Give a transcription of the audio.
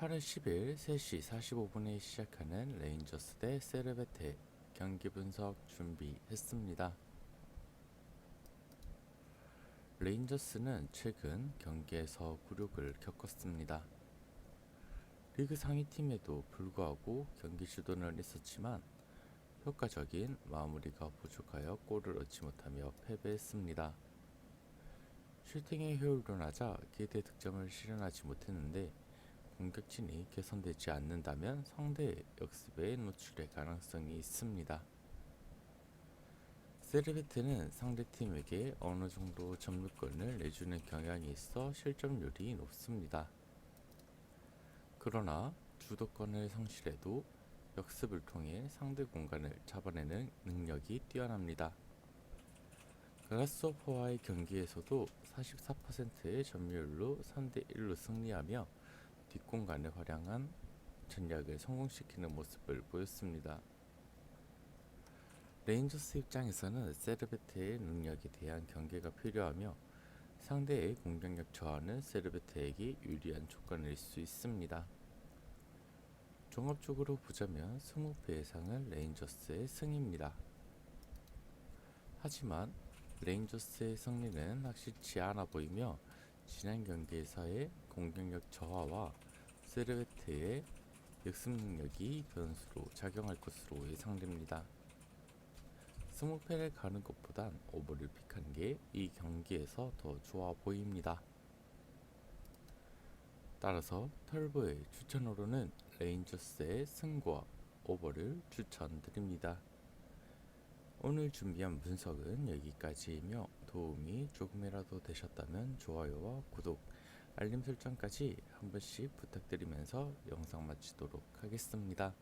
8월 10일 3시 45분에 시작하는 레인저스 대 세르베테 경기 분석 준비했습니다. 레인저스는 최근 경기에서 굴욕을 겪었습니다. 리그 상위 팀에도 불구하고 경기 주도는 있었지만 효과적인 마무리가 부족하여 골을 얻지 못하며 패배했습니다. 슈팅의 효율도 낮아 기대 득점을 실현하지 못했는데 공격진이 개선되지 않는다면 상대의 역습에 노출될 가능성이 있습니다. 세르베트는 상대팀에게 어느 정도 점유권을 내주는 경향이 있어 실점률이 높습니다. 그러나 주도권을 상실해도 역습을 통해 상대 공간을 잡아내는 능력이 뛰어납니다. 그라스오퍼와의 경기에서도 44%의 점유율로 3대 1로 승리하며 뒷공간에 활용한 전략을 성공시키는 모습을 보였습니다. 레인저스 입장에서는 세르베테의 능력에 대한 경계가 필요하며 상대의 공격력 저하는 세르베테에게 유리한 조건일 수 있습니다. 종합적으로 보자면 20패 예상은 레인저스의 승입니다. 하지만 레인저스의 승리는 확실치 않아 보이며 지난 경기에서의 공격력 저하와 세르베테의 역습 능력이 변수로 작용할 것으로 예상됩니다. 20패를 가는 것보단 오버를 픽한 게 이 경기에서 더 좋아 보입니다. 따라서 털보의 추천으로는 레인저스의 승과 오버를 추천드립니다. 오늘 준비한 분석은 여기까지이며 도움이 조금이라도 되셨다면 좋아요와 구독, 알림 설정까지 한 번씩 부탁드리면서 영상 마치도록 하겠습니다.